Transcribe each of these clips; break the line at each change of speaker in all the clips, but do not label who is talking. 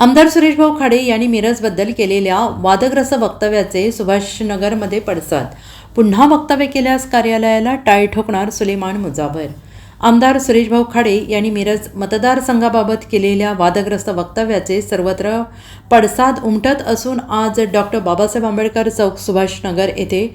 आमदार सुरेशभाऊ खाडे यांनी मिरजबद्दल केलेल्या वादग्रस्त वक्तव्याचे सुभाषनगरमध्ये पडसाद. पुन्हा वक्तव्य केल्यास कार्यालयाला टाळ ठोकणार सुलेमान मुजावर आमदार सुरेशभाऊ खाडे यांनी मिरज मतदारसंघाबाबत केलेल्या वादग्रस्त वक्तव्याचे सर्वत्र पडसाद उमटत असून आज डॉक्टर बाबासाहेब आंबेडकर चौक सुभाषनगर येथे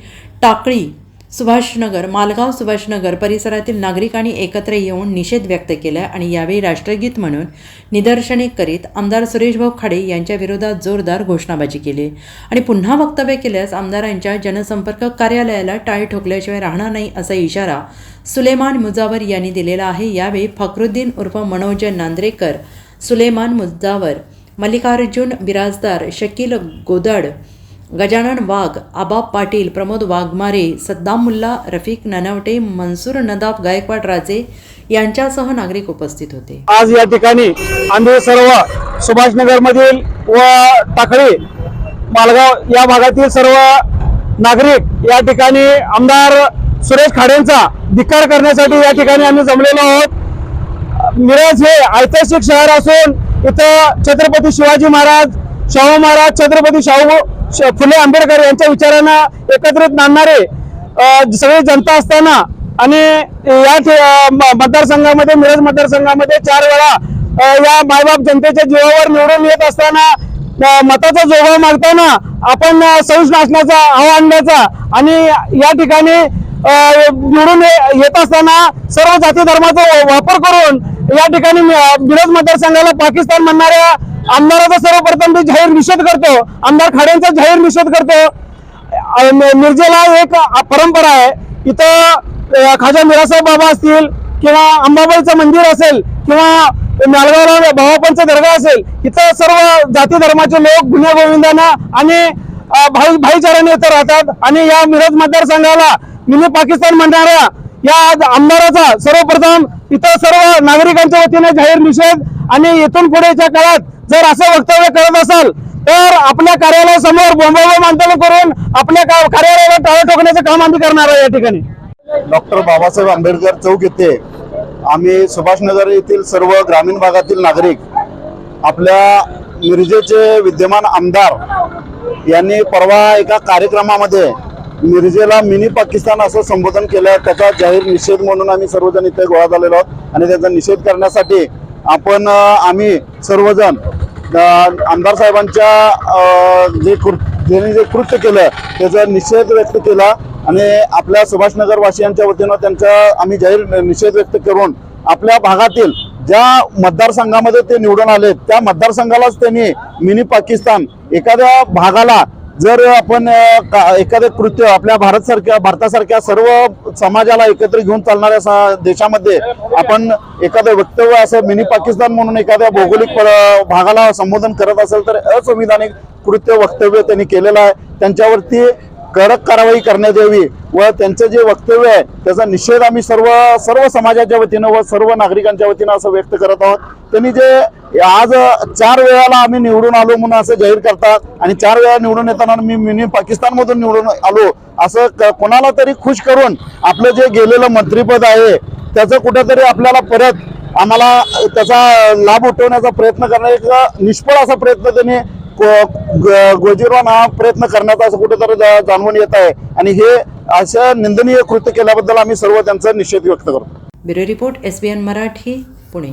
टाकळी सुभाषनगर मालगाव सुभाषनगर परिसरातील नागरिकांनी एकत्र येऊन निषेध व्यक्त केला आणि यावेळी राष्ट्रगीत म्हणून निदर्शने करीत आमदार सुरेशभाऊ खाडे यांच्या विरोधात जोरदार घोषणाबाजी केली. आणि पुन्हा वक्तव्य केल्यास आमदारांच्या जनसंपर्क कार्यालयाला टाळी ठोकल्याशिवाय राहणार नाही असा इशारा सुलेमान मुजावर यांनी दिलेला आहे. यावेळी फखरुद्दीन उर्फ मनोज नांद्रेकर सुलेमान मुजावर मल्लिकार्जुन बिराजदार शकील गोदड गजानन वाघ आबाब पाटील प्रमोद वाघमारे सद्दाम मुल्ला रफिक ननवटे मनसूर नदाब गायकवाड राजे यांच्यासह नागरिक उपस्थित होते.
आज या ठिकाणी आम्ही सर्व सुभाषनगर मधील व टाकळे मालगाव या भागातील सर्व नागरिक या ठिकाणी आमदार सुरेश खाडेंचा धिक्कार करण्यासाठी या ठिकाणी आम्ही जमलेलो आहोत. मिरज हे ऐतिहासिक शहर असून इथं छत्रपती शिवाजी महाराज शाहू महाराज छत्रपती शाहू फुले आंबेडकर यांच्या विचारांना एकत्रित मानणारे सगळी जनता असताना आणि या मतदारसंघामध्ये मिरज मतदारसंघामध्ये चार वेळा या मायबाप जनतेच्या जीवावर निवडून येत असताना मताचा जोगवा मागताना आपण अ, सौष नाशनाचा हवा आणण्याचा आणि या ठिकाणी निवडून येत असताना सर्व जाती धर्माचा वापर करून या ठिकाणी मि- मतदारसंघाला पाकिस्तान म्हणणाऱ्या आमदाराचा सर्वप्रथम मी जाहीर निषेध करतो. आमदार खाडेंचा जाहीर निषेध करतो. मि- मिरजेला एक परंपरा आहे. इथं खाजा मिरासाहेब बाबा असतील किंवा अंबाबाईचं मंदिर असेल किंवा मालगावला भावापंचा दर्गा असेल इथं सर्व जाती धर्माचे लोक गुन्हे गोविंदांना आणि भाई भाईचाराने इथं राहतात. आणि या मिरज मतदारसंघाला मिनी पाकिस्तान म्हणणाऱ्या या आज आमदाराचा सर्वप्रथम इथं सर्व नागरिकांच्या वतीने जाहीर निषेध आणि इथून पुढेच्या काळात जर असं वक्तव्य करत असाल तर आपल्या कार्यालयासमोर बोंबाबोंब आंदोलन करून आपल्या का- कार्यालयाला टाळं ठोकण्याचं काम आम्ही करणार आहे या ठिकाणी.
डॉक्टर बाबासाहेब आंबेडकर चौक येथे आम्ही सुभाषनगर येथील सर्व ग्रामीण भागातील नागरिक आपल्या मिरजेचे विद्यमान आमदार यांनी परवा एका कार्यक्रमामध्ये मिरजेला मिनी पाकिस्तान असं संबोधन केलं त्याचा जाहीर निषेध म्हणून आम्ही सर्वजण इथे गोळा झालेलो आहोत. आणि त्याचा निषेध करण्यासाठी आपण आम्ही सर्वजण आमदार साहेबांच्या जे कृ ज्यांनी जे कृत्य केलं त्याचा निषेध व्यक्त केला. आणि आपल्या सुभाषनगर वासियांच्या वतीनं त्यांचा आम्ही जाहीर निषेध व्यक्त करून आपल्या भागातील ज्या मतदारसंघामध्ये ते निवडून आले त्या मतदारसंघालाच त्यांनी मिनी पाकिस्तान एखाद्या भागाला जर आपण का- एखादं कृत्य आपल्या भारत सारख्या भारतासारख्या सर्व समाजाला एकत्र घेऊन चालणाऱ्या सा- देशामध्ये आपण एखादं वक्तव्य असं मिनी पाकिस्तान म्हणून एखाद्या भौगोलिक प- भागाला संबोधन करत असेल तर असंविधानिक कृत्य वक्तव्य त्यांनी केलेलं आहे. त्यांच्यावरती कडक कारवाई करण्यात यावी व त्यांचं जे वक्तव्य आहे त्याचा निषेध आम्ही सर्व सर्व समाजाच्या वतीनं व सर्व नागरिकांच्या वतीनं असं व्यक्त करत आहोत. त्यांनी जे आज चार वेळाला आम्ही निवडून आलो म्हणून असं जाहीर करतात आणि चार वेळा निवडून येताना मी मिनी पाकिस्तानमधून निवडून आलो. असं क- कोणाला तरी खुश करून आपलं जे गेलेलं मंत्रीपद आहे त्याचं कुठेतरी आपल्याला परत आम्हाला त्याचा लाभ उठवण्याचा प्रयत्न करण्याचा निष्फळ असा प्रयत्न त्यांनी गोजीरवान हा प्रयत्न करण्याचा असं कुठेतरी जाणवून येत आहे. आणि हे अशा निंदनीय कृत्य केल्याबद्दल आम्ही सर्व त्यांचा निषेध व्यक्त करतो.
Bureau report S B N Marathi Pune.